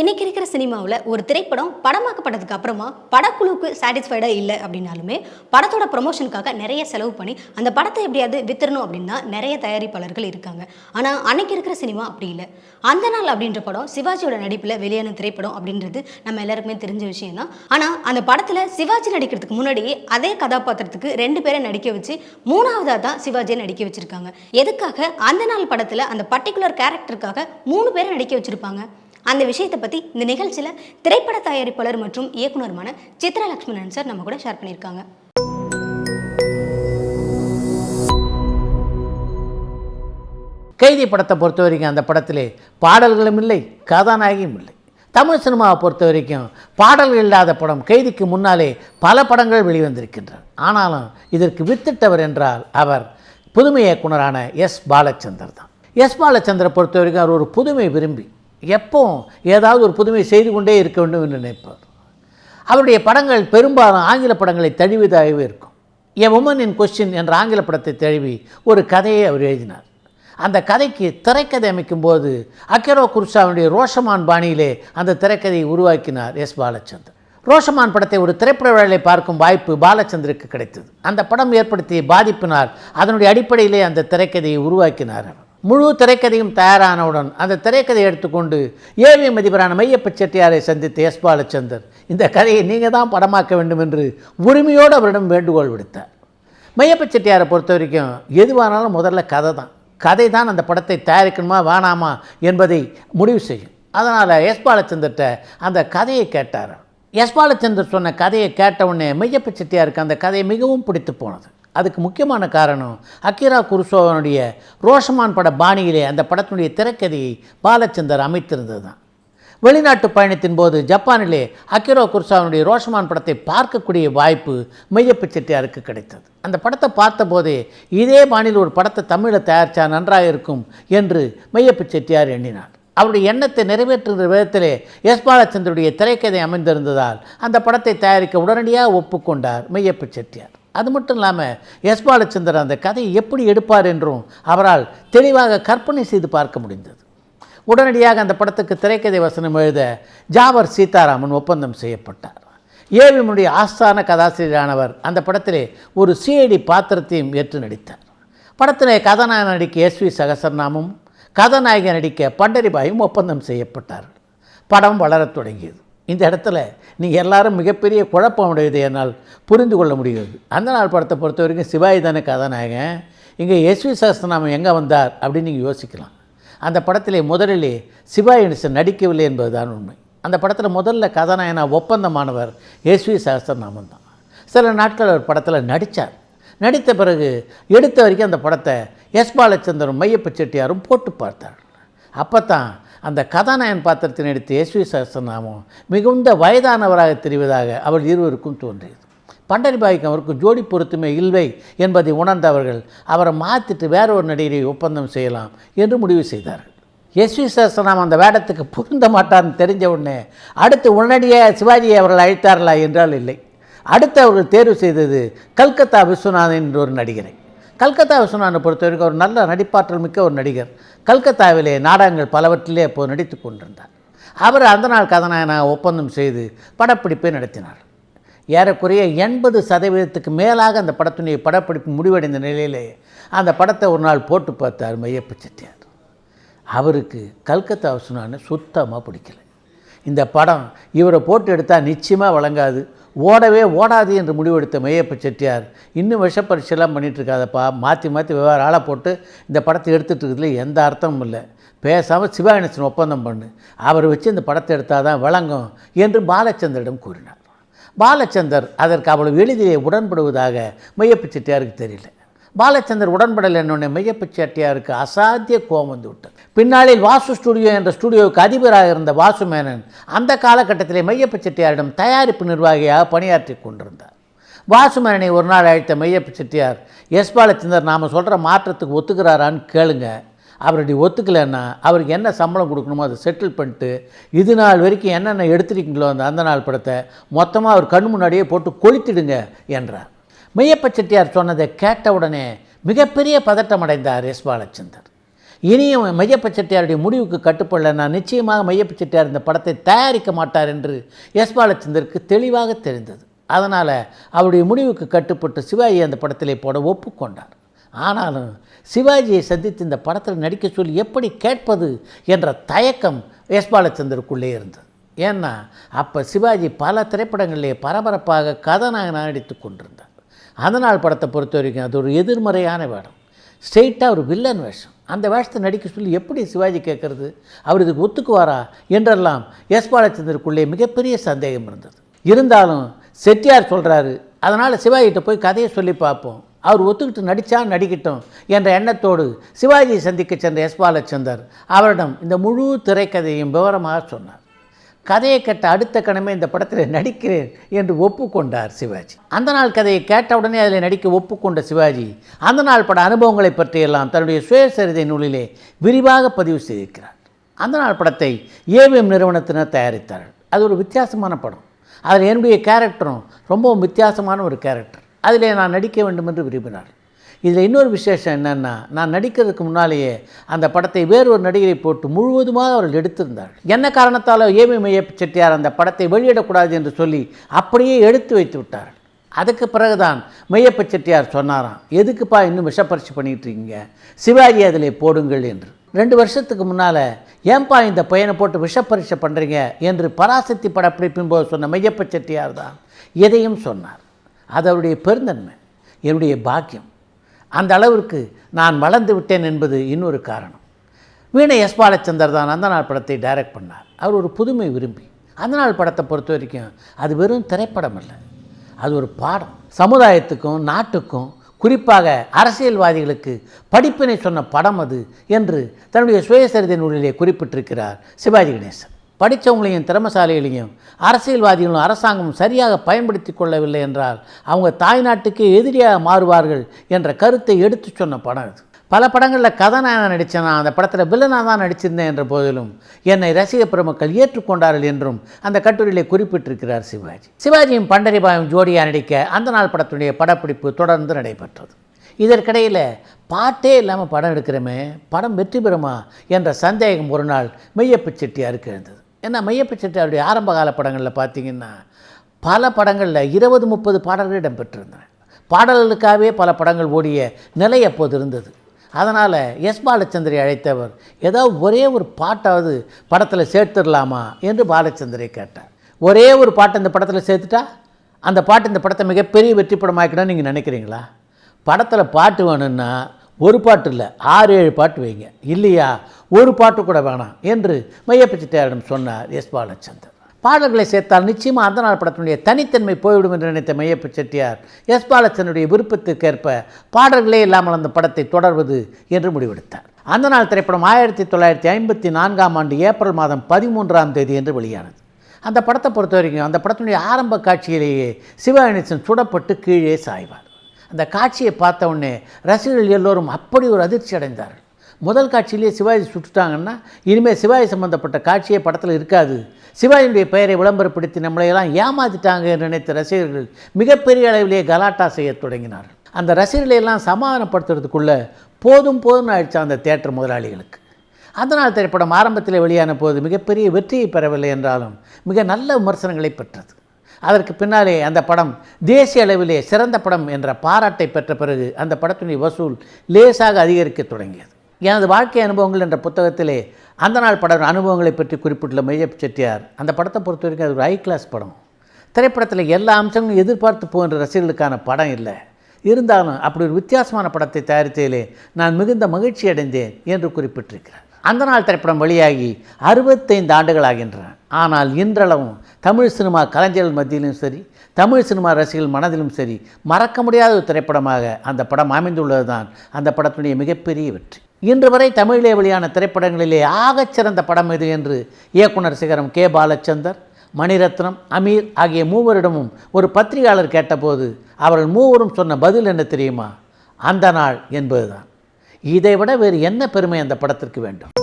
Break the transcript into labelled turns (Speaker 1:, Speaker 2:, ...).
Speaker 1: இன்னைக்கு இருக்கிற சினிமாவில் ஒரு திரைப்படம் படமாக்கப்பட்டதுக்கு அப்புறமா படக்குழுவுக்கு சாட்டிஸ்ஃபைடாக இல்லை அப்படின்னாலுமே படத்தோட ப்ரொமோஷனுக்காக நிறைய செலவு பண்ணி அந்த படத்தை எப்படியாவது வித்துறணும் அப்படின்னா நிறைய தயாரிப்பாளர்கள் இருக்காங்க. ஆனால் அன்னைக்கு இருக்கிற சினிமா அப்படி இல்லை. அந்த நாள் அப்படின்ற படம் சிவாஜியோட நடிப்பில் வெளியான திரைப்படம் அப்படின்றது நம்ம எல்லாருக்குமே தெரிஞ்ச விஷயம் தான். ஆனால் அந்த படத்தில் சிவாஜி நடிக்கிறதுக்கு முன்னாடியே அதே கதாபாத்திரத்துக்கு ரெண்டு பேரை நடிக்க வச்சு மூணாவதாக தான் சிவாஜியை நடிக்க வச்சிருக்காங்க. எதுக்காக அந்த நாள் படத்தில் அந்த பர்டிகுலர் கேரக்டருக்காக மூணு பேரை நடிக்க வச்சிருப்பாங்க? அந்த விஷயத்தை பற்றி இந்த நிகழ்ச்சியில் திரைப்பட தயாரிப்பாளர் மற்றும் இயக்குனருமான சித்ரா லக்ஷ்மணன் சார் நம்ம கூட ஷேர் பண்ணியிருக்காங்க.
Speaker 2: கைதி படத்தை பொறுத்த வரைக்கும் அந்த படத்திலே பாடல்களும் இல்லை கதாநாயகியும் இல்லை. தமிழ் சினிமாவை பொறுத்த வரைக்கும் பாடல்கள் இல்லாத படம் கைதிக்கு முன்னாலே பல படங்கள் வெளிவந்திருக்கின்றன. ஆனாலும் இதற்கு வித்திட்டவர் என்றால் அவர் புதுமை இயக்குனரான எஸ் பாலச்சந்தர் தான். எஸ் பாலச்சந்தரை பொறுத்த வரைக்கும் அவர் ஒரு புதுமை விரும்பி எப்பவும் ஏதாவது ஒரு புதுமை செய்து கொண்டே இருக்க வேண்டும் என்று நினைப்பார் அவருடைய படங்கள் பெரும்பாலும் ஆங்கில படங்களை தழுவிதாகவே இருக்கும். எ உமன் இன் கொஸ்டின் என்ற ஆங்கில படத்தை தழுவி ஒரு கதையை அவர் எழுதினார். அந்த கதைக்கு திரைக்கதை அமைக்கும்போது அக்கரோ குர்ஷாவினுடைய ரோஷமான் பாணியிலே அந்த திரைக்கதையை உருவாக்கினார் எஸ் பாலச்சந்தர் ரோஷமான் படத்தை ஒரு திரைப்பட விழாவை பார்க்கும் வாய்ப்பு பாலச்சந்தருக்கு கிடைத்தது. அந்த படம் ஏற்படுத்திய பாதிப்பினால் அதனுடைய அடிப்படையிலே அந்த திரைக்கதையை உருவாக்கினார் அவர். முழு திரைக்கதையும் தயாரானவுடன் அந்த திரைக்கதையை எடுத்துக்கொண்டு ஏழை மதிபரான மையப்ப செட்டியாரை சந்தித்த எஸ் பாலச்சந்தர் இந்த கதையை நீங்கள் தான் படமாக்க வேண்டும் என்று உரிமையோடு அவரிடம் வேண்டுகோள் விடுத்தார். மையப்ப செட்டியாரை பொறுத்த வரைக்கும் எதுவானாலும் முதல்ல கதை தான். கதை தான் அந்த படத்தை தயாரிக்கணுமா வேணாமா என்பதை முடிவு செய்யும். அதனால் எஸ் பாலச்சந்தர்கிட்ட அந்த கதையை கேட்டார் எஸ் பாலச்சந்தர் சொன்ன கதையை கேட்ட உடனே செட்டியாருக்கு அந்த கதை மிகவும் பிடித்து போனது. அதுக்கு முக்கியமான காரணம் அக்கிரா குருசோவனுடைய ரோஷமான் பட பாணியிலே அந்த படத்தினுடைய திரைக்கதையை பாலச்சந்தர் அமைத்திருந்தது தான் வெளிநாட்டு பயணத்தின் போது ஜப்பானிலே அக்கிரோ குர்சாவினுடைய ரோஷமான் படத்தை பார்க்கக்கூடிய வாய்ப்பு மெய்யப்ப செட்டியாருக்கு கிடைத்தது? அந்த படத்தை பார்த்தபோதே இதே பாணியில் ஒரு படத்தை தமிழில் தயாரித்தா நன்றாக இருக்கும் என்று மெய்யப்ப செட்டியார் எண்ணினார். அவருடைய எண்ணத்தை நிறைவேற்றுகிற விதத்திலே எஸ் பாலச்சந்தருடைய திரைக்கதை அமைந்திருந்ததால் அந்த படத்தை தயாரிக்க உடனடியாக ஒப்புக்கொண்டார் மெய்யப்ப செட்டியார் அது மட்டும் இல்லாமல் எஸ் பாலச்சந்தர் அந்த கதையை எப்படி எடுப்பார் என்றும் அவரால் தெளிவாக கற்பனை செய்து பார்க்க முடிந்தது. உடனடியாக அந்த படத்துக்கு திரைக்கதை வசனம் எழுத ஜாவர் சீதாராமன் ஒப்பந்தம் செய்யப்பட்டார். ஏவிமுடைய ஆஸ்தான கதாசிரியரானவர் அந்த படத்திலே ஒரு சிஐடி பாத்திரத்தையும் ஏற்று நடித்தார். படத்திலே கதாநாயகன் நடிக்க எஸ் வி சகசரநாமும் கதாநாயகன் நடிக்க பண்டரிபாயும் ஒப்பந்தம் செய்யப்பட்டார்கள். படம் வளரத் தொடங்கியது. இந்த இடத்துல நீங்கள் எல்லாரும் மிகப்பெரிய குழப்பம் உடையது என்னால் புரிந்து கொள்ள முடிகிறது. அந்த நாள் படத்தை பொறுத்த வரைக்கும் சிவாயி தானே கதாநாயகன். இங்கே எஸ்வி சாஸ்திரநாமம் எங்கே வந்தார் அப்படின்னு நீங்கள் யோசிக்கலாம். அந்த படத்திலே முதலிலே சிவாய் கணேசன் நடிக்கவில்லை என்பதுதான் உண்மை. அந்த படத்தில் முதல்ல கதாநாயகனா ஒப்பந்தமானவர் எஸ்வி வி தான். சில நாட்கள் அவர் படத்தில் நடித்தார் நடித்த பிறகு எடுத்த வரைக்கும் அந்த படத்தை எஸ் பாலச்சந்திரன் மையப்ப செட்டியாரும் போட்டு பார்த்தார் அப்போ தான் அந்த கதாநாயகன் பாத்திரத்தை நடித்த எஸ் வி சகஸ்திரநாமம் மிகுந்த வயதானவராக தெரிவதாக அவர் இருவருக்கும் தோன்றியது. பண்டரிபாய்க்கு அவருக்கு ஜோடி பொருத்தமே இல்லை என்பதை உணர்ந்தவர்கள் அவரை மாற்றிட்டு வேற ஒரு நடிகரை ஒப்பந்தம் செய்யலாம் என்று முடிவு செய்தார்கள். எஸ் வி அந்த வேடத்துக்கு பொருந்த மாட்டார்னு தெரிஞ்ச உடனே அடுத்து உடனடியாக சிவாஜியை அவர்கள் அழைத்தார்களா என்றால் இல்லை. அடுத்து அவர்கள் தேர்வு செய்தது கல்கத்தா விஸ்வநாதன் என்ற ஒரு நடிகரை. கல்கத்தா விஸ்வநாதனை பொறுத்த வரைக்கும் ஒரு நல்ல நடிப்பாற்றல் மிக்க ஒரு நடிகர். கல்கத்தாவிலே நாடகங்கள் பலவற்றிலே அப்போது நடித்து கொண்டிருந்தார். அவர் அந்த நாள் கதாநாயகனாக ஒப்பந்தம் செய்து படப்பிடிப்பை நடத்தினார். ஏறக்குறைய எண்பது சதவீதத்துக்கு மேலாக அந்த படத்துடைய படப்பிடிப்பு முடிவடைந்த நிலையிலே அந்த படத்தை ஒரு நாள் போட்டு பார்த்தார் மையப்ப செட்டியார். அவருக்கு கல்கத்தா விஸ்வநாதனை சுத்தமாக பிடிக்கல. இந்த படம் இவரை போட்டு எடுத்தால் நிச்சயமாக வழங்காது. ஓடவே ஓடாது என்று முடிவெடுத்த மையப்ப செட்டியார் இன்னும் விஷப்பரிசெல்லாம் பண்ணிகிட்ருக்காதப்பா மாற்றி மாற்றி வெவ்வேறு ஆளை போட்டு இந்த படத்தை எடுத்துகிட்டு இருக்கிறதுல எந்த அர்த்தமும் இல்லை. பேசாமல் சிவாகணேசன் ஒப்பந்தம் பண்ணு. அவர் வச்சு இந்த படத்தை எடுத்தால் தான் விளங்கும் என்று பாலச்சந்தரிடம் கூறினார். பாலச்சந்தர் அதற்கு அவ்வளவு எளிதிலே உடன்படுவதாக மையப்ப செட்டியாருக்கு தெரியல. பாலச்சந்தர் உடன்படலை என்னுடைய மிகப்பு செட்டியாருக்கு அசாத்திய கோபம் வந்து விட்டது. பின்னாளில் வாசு ஸ்டுடியோ என்ற ஸ்டுடியோவுக்கு அதிபராக இருந்த வாசு மேனன் அந்த காலகட்டத்திலே மையப்ப செட்டியாரிடம் தயாரிப்பு நிர்வாகியாக பணியாற்றி கொண்டிருந்தார். வாசு மேனனை ஒரு நாள் அழைத்த மையப்ப செட்டியார் எஸ் பாலச்சந்தர் நாம் சொல்கிற மாற்றத்துக்கு ஒத்துக்கிறாரான்னு கேளுங்க. அவருடைய ஒத்துக்கலைன்னா அவருக்கு என்ன சம்பளம் கொடுக்கணுமோ அதை செட்டில் பண்ணிட்டு இது நாள் வரைக்கும் என்னென்ன எடுத்துருக்கீங்களோ அந்த அந்த நாள் படத்தை மொத்தமாக அவர் கண் முன்னாடியே போட்டு கொளுத்திடுங்க என்றார். மெய்யப்ப செட்டியார் சொன்னதை கேட்ட உடனே மிகப்பெரிய பதட்டம் அடைந்தார் எஸ் பாலச்சந்தர். இனியும் மையப்ப செட்டியாருடைய முடிவுக்கு கட்டுப்படல. நான் நிச்சயமாக மையப்ப செட்டியார் இந்த படத்தை தயாரிக்க மாட்டார் என்று எஸ் பாலச்சந்தருக்கு தெளிவாக தெரிந்தது. அதனால் அவருடைய முடிவுக்கு கட்டுப்பட்டு சிவாஜி அந்த படத்திலே போட ஒப்புக்கொண்டார். ஆனாலும் சிவாஜியை சந்தித்து இந்த படத்தில் நடிக்க சொல்லி எப்படி கேட்பது என்ற தயக்கம் எஸ் பாலச்சந்தருக்குள்ளே இருந்தது. ஏன்னா அப்போ சிவாஜி பல திரைப்படங்களிலே பரபரப்பாக கதாநாயகனாக நடித்து கொண்டிருந்தார். அதனால் படத்தை பொறுத்த வரைக்கும் அது ஒரு எதிர்மறையான வேடம். ஸ்ட்ரெயிட்டாக ஒரு வில்லன் வேஷம். அந்த வேஷத்தை நடிக்க சொல்லி எப்படி சிவாஜி கேட்குறது? அவர் இதுக்கு ஒத்துக்குவாரா? என்றெல்லாம் எஸ் பாலச்சந்தருக்குள்ளே மிகப்பெரிய சந்தேகம் இருந்தது. இருந்தாலும் செட்டியார் சொல்கிறாரு அதனால் சிவாஜிகிட்ட போய் கதையை சொல்லி பார்ப்போம். அவர் ஒத்துக்கிட்டு நடித்தா நடிக்கட்டும் என்ற எண்ணத்தோடு சிவாஜியை சந்திக்க சென்ற எஸ் பாலச்சந்தர் அவரிடம் இந்த முழு திரைக்கதையும் விவரமாக சொன்னார். கதையை கேட்ட அடுத்த கணமே இந்த படத்தில் நடிக்கிறேன் என்று ஒப்புக்கொண்டார் சிவாஜி. அந்த நாள் கதையை கேட்ட உடனே அதில் நடிக்க ஒப்புக்கொண்ட சிவாஜி அந்த நாள் பட அனுபவங்களை பற்றியெல்லாம் தன்னுடைய சுயசரிதை நூலிலே விரிவாக பதிவு செய்திருக்கிறார். அந்த நாள் படத்தை ஏவிஎம் நிறுவனத்தினர் தயாரித்தார்கள். அது ஒரு வித்தியாசமான படம். அதில் என்னுடைய கேரக்டரும் ரொம்பவும் வித்தியாசமான ஒரு கேரக்டர். அதிலே நான் நடிக்க வேண்டும் என்று விரும்பினார் இதில் இன்னொரு விசேஷம் என்னென்னா நான் நடிக்கிறதுக்கு முன்னாலேயே அந்த படத்தை வேறு ஒரு நடிகரை போட்டு முழுவதுமாக அவர்கள் எடுத்திருந்தார்கள். என்ன காரணத்தால் ஏமி மையப் செட்டியார் அந்த படத்தை வெளியிடக்கூடாது என்று சொல்லி அப்படியே எடுத்து வைத்து விட்டார்கள். அதுக்கு பிறகுதான் மையப்ப செட்டியார் சொன்னாராம் எதுக்குப்பா இன்னும் விஷப்பரிசு பண்ணிகிட்டு இருக்கீங்க? சிவாஜி அதில் போடுங்கள் என்று. ரெண்டு வருஷத்துக்கு முன்னால் ஏன்பா இந்த பையனை போட்டு விஷப்பரிசை பண்ணுறீங்க என்று பராசக்தி படப்பிடிப்பின் போது சொன்ன மையப்ப செட்டியார் தான் எதையும் சொன்னார். அது அவருடைய பெருந்தன்மை என்னுடைய பாக்கியம். அந்த அளவிற்கு நான் வளர்ந்து விட்டேன் என்பது இன்னொரு காரணம். வீணை எஸ் பாலச்சந்தர் தான் அந்த நாள் படத்தை டைரக்ட் பண்ணார். அவர் ஒரு புதுமை விரும்பி. அந்த நாள் படத்தை பொறுத்த வரைக்கும் அது வெறும் திரைப்படம் அல்ல. அது ஒரு பாடம். சமுதாயத்துக்கும் நாட்டுக்கும் குறிப்பாக அரசியல்வாதிகளுக்கு படிப்பினை சொன்ன படம் அது என்று தன்னுடைய சுயசரிதை நூலிலே குறிப்பிட்டிருக்கிறார் சிவாஜி கணேசன். படித்தவங்களையும் திறமசாலிகளையும் அரசியல்வாதிகளும் அரசாங்கமும் சரியாக பயன்படுத்தி கொள்ளவில்லை என்றால் அவங்க தாய்நாட்டுக்கு எதிரியாக மாறுவார்கள் என்ற கருத்தை எடுத்து சொன்ன படம் இது பல படங்களில் கதாநாயகன் நடித்தேன் நான் அந்த படத்தில் வில்லனாக தான் நடிச்சிருந்தேன் என்ற போதிலும் என்னை ரசிக பெருமக்கள் ஏற்றுக்கொண்டார்கள் என்றும் அந்த கட்டுரையிலே குறிப்பிட்டிருக்கிறார் சிவாஜி. சிவாஜியும் பண்டரிபாயும் ஜோடியாக நடிக்க அந்த நாள் படத்துடைய படப்பிடிப்பு தொடர்ந்து நடைபெற்றது. இதற்கிடையில் பாட்டே இல்லாமல் படம் எடுக்கிறோமே படம் வெற்றி பெறுமா என்ற சந்தேகம் ஒரு நாள் மெய்யப்பு செட்டியாருக்கு எழுந்தது. ஏன்னா மெய்யப்ப ஆரம்ப ஆரம்பகால படங்களில் பார்த்தீங்கன்னா பல படங்களில் இருபது முப்பது பாடல்கள் இடம்பெற்றிருந்தன. பாடல்களுக்காகவே பல படங்கள் ஓடிய நிலை அப்போது இருந்தது. அதனால் எஸ் பாலச்சந்திரை அழைத்தவர் ஏதாவது ஒரே ஒரு பாட்டாவது படத்தில் சேர்த்துடலாமா என்று பாலச்சந்திரை கேட்டார். ஒரே ஒரு பாட்டு இந்த படத்தில் சேர்த்துட்டா? அந்த பாட்டு இந்த படத்தை மிகப்பெரிய வெற்றி படமாக்கணும்னு நீங்கள் நினைக்கிறீங்களா? படத்தில் பாட்டு வேணும்னா ஒரு பாட்டு இல்லை ஆறு ஏழு பாட்டு வைங்க. இல்லையா? ஒரு பாட்டு கூட வேணாம் என்று மையப்ப செட்டியாரிடம் சொன்னார் எஸ் பாலச்சந்தர். பாடல்களை சேர்த்தால் நிச்சயமாக அந்த நாள் படத்தினுடைய தனித்தன்மை போய்விடும் என்று நினைத்த மையப்ப செட்டியார் எஸ் பாலச்சனுடைய விருப்பத்துக்கேற்ப பாடல்களே இல்லாமல் அந்த படத்தை தொடர்வது என்று முடிவெடுத்தார். அந்த நாள் திரைப்படம் ஆயிரத்தி தொள்ளாயிரத்தி ஐம்பத்தி நான்காம் ஆண்டு ஏப்ரல் மாதம் பதிமூன்றாம் தேதி என்று வெளியானது. அந்த படத்தை பொறுத்த வரைக்கும் அந்த படத்தினுடைய ஆரம்ப காட்சியிலேயே சிவகணேசன் சுடப்பட்டு கீழே சாய்வார். அந்த காட்சியை பார்த்த உடனே ரசிகர்கள் எல்லோரும் அப்படி ஒரு அதிர்ச்சி அடைந்தார்கள். முதல் காட்சியிலேயே சிவாஜி சுட்டுட்டாங்கன்னா இனிமேல் சிவாஜி சம்பந்தப்பட்ட காட்சியே படத்தில் இருக்காது. சிவாஜியுடைய பெயரை விளம்பரப்படுத்தி நம்மளையெல்லாம் ஏமாத்திட்டாங்க என்று நினைத்த ரசிகர்கள் மிகப்பெரிய அளவிலேயே கலாட்டா செய்ய தொடங்கினார் அந்த ரசிகர்களை எல்லாம் போதும் போதும் ஆயிடுச்சு அந்த தேட்டர் முதலாளிகளுக்கு. அதனால் திரைப்படம் ஆரம்பத்தில் வெளியான போது மிகப்பெரிய வெற்றியை பெறவில்லை என்றாலும் மிக நல்ல விமர்சனங்களை பெற்றது. அதற்கு பின்னாலே அந்த படம் தேசிய அளவிலே சிறந்த படம் என்ற பாராட்டை பெற்ற பிறகு அந்த படத்தினுடைய வசூல் லேசாக அதிகரிக்க தொடங்கியது. எனது வாழ்க்கை அனுபவங்கள் என்ற புத்தகத்திலே அந்த நாள் பட அனுபவங்களை பற்றி குறிப்பிட்டுள்ள மெய்யப் செட்டியார் அந்த படத்தை பொறுத்த வரைக்கும் அது ஒரு ஹை கிளாஸ் படம். திரைப்படத்தில் எல்லா அம்சங்களும் எதிர்பார்த்து போகின்ற ரசிகர்களுக்கான படம் இல்லை. இருந்தாலும் அப்படி ஒரு வித்தியாசமான படத்தை தயாரித்ததிலே நான் மிகுந்த மகிழ்ச்சி அடைந்தேன் என்று குறிப்பிட்டிருக்கிறார். அந்த நாள் திரைப்படம் வெளியாகி அறுபத்தைந்து ஆண்டுகள் ஆகின்றன. ஆனால் இன்றளவும் தமிழ் சினிமா கலைஞர்கள் மத்தியிலும் சரி தமிழ் சினிமா ரசிகர்கள் மனதிலும் சரி மறக்க முடியாத ஒரு திரைப்படமாக அந்த படம் அமைந்துள்ளது தான் அந்த படத்தினுடைய மிகப்பெரிய வெற்றி. இன்று வரை தமிழிலே வெளியான திரைப்படங்களிலே ஆகச்சிறந்த படம் இது என்று இயக்குனர் சிகரம் கே. பாலச்சந்தர் மணிரத்னம் அமீர் ஆகிய மூவரிடமும் ஒரு பத்திரிகையாளர் கேட்டபோது அவர்கள் மூவரும் சொன்ன பதில் என்ன தெரியுமா? அந்த நாள் என்பதுதான். இதை விட வேறு என்ன பெருமை அந்த படத்திற்கு வேண்டும்?